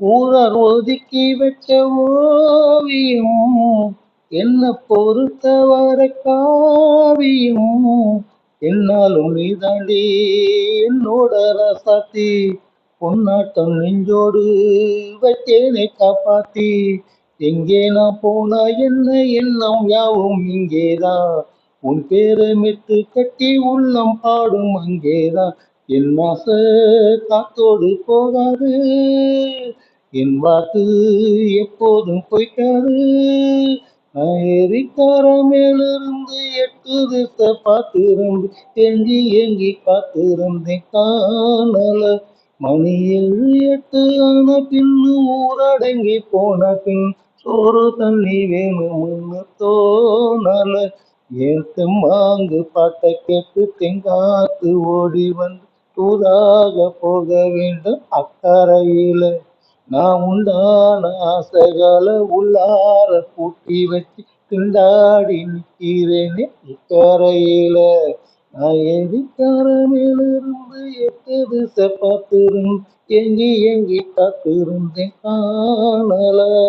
ஊரார் ஒதுக்கி வச்ச ஓவியம் என்ன பொறுத்தவரை காவியம். என்னாலும் நீதாண்டி என்னோட ரசாத்தி பொன்னாட்டம் நெஞ்சோடு வச்சேனை காப்பாத்தி. எங்கே நான் போனா என்ன எண்ணம் யாவும் இங்கேதான். உன் பேரை மெட்டு கட்டி உள்ளம் பாடும் அங்கேதான். என் ஆசை காத்தோடு போகாது. என் வாக்கு எப்போதும் பொய்க்காது. நான் மேலிருந்து எட்டு திசை பார்த்திருந்து எங்கி ஏங்கி பார்த்திருந்தேன். காணல. மணியில் எட்டு ஆன பின்னு ஊரடங்கி போன பின் சோறு தண்ணி வேணும்னு தோணல. ஏத்து மாங்கு பாட்டை கேட்டு தெங்காத்து ஓடி வந்து தூதாக போக வேண்டும் அக்கறையில். நான் உண்டான ஆசைகளை உள்ளார பூட்டி வச்சு திண்டாடி நிற்கிறேனே இக்கரையில். நான் எதிர்காரமிலிருந்து எட்டு திசை பார்த்திருந்து எங்கி எங்கி காத்திருந்தேன் காணல.